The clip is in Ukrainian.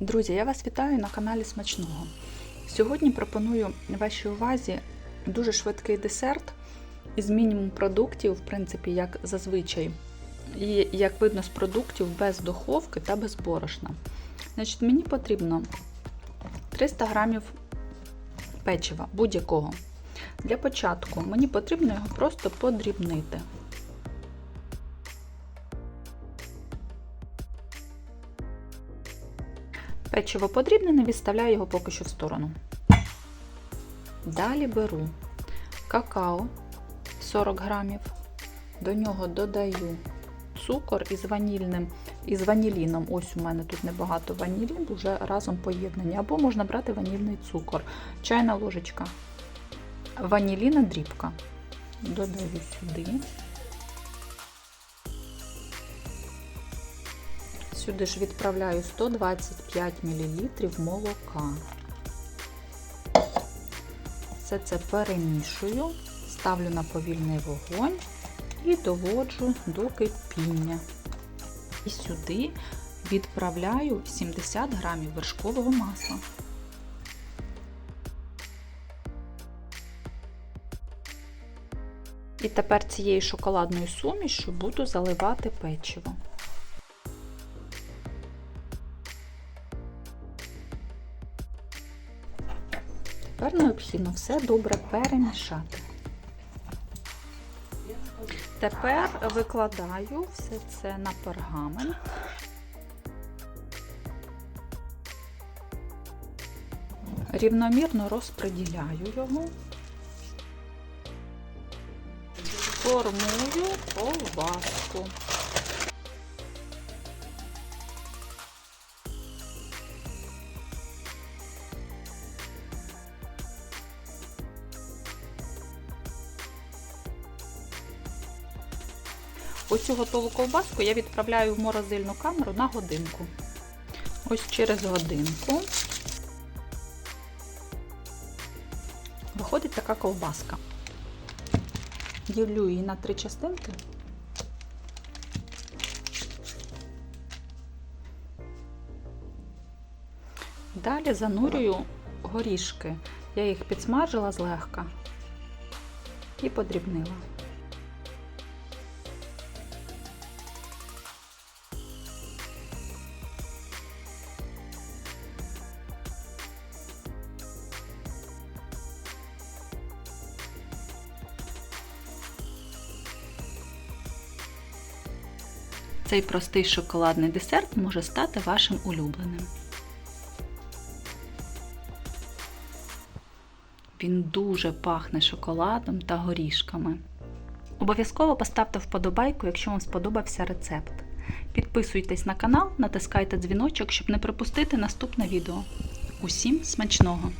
Друзі, я вас вітаю на каналі Смачного. Сьогодні пропоную вашій увазі дуже швидкий десерт із мінімум продуктів, в принципі, як зазвичай. І як видно з продуктів без духовки та без борошна. Значить, мені потрібно 300 грамів печива будь-якого. Для початку мені потрібно його просто подрібнити. Печиво подрібнене, відставляю його поки що в сторону. Далі беру какао 40 грамів, до нього додаю цукор із ванільним, із ваніліном. Ось у мене тут небагато ванілін, вже разом поєднані. Або можна брати ванільний цукор, чайна ложечка, ваніліна дрібка. Додаю сюди. Сюди ж відправляю 125 мл молока. Все це перемішую, ставлю на повільний вогонь і доводжу до кипіння. І сюди відправляю 70 грамів вершкового масла. І тепер цією шоколадною сумішю буду заливати печиво. Тепер необхідно все добре перемішати. Тепер викладаю все це на пергамент. Рівномірно розподіляю його, формую ковбаску. Оцю готову ковбаску я відправляю в морозильну камеру на годинку. Ось через годинку виходить така ковбаска. Ділю її на три частинки. Далі занурюю горішки. Я їх підсмажила злегка і подрібнила. Цей простий шоколадний десерт може стати вашим улюбленим. Він дуже пахне шоколадом та горішками. Обов'язково поставте вподобайку, якщо вам сподобався рецепт. Підписуйтесь на канал, натискайте дзвіночок, щоб не пропустити наступне відео. Усім смачного!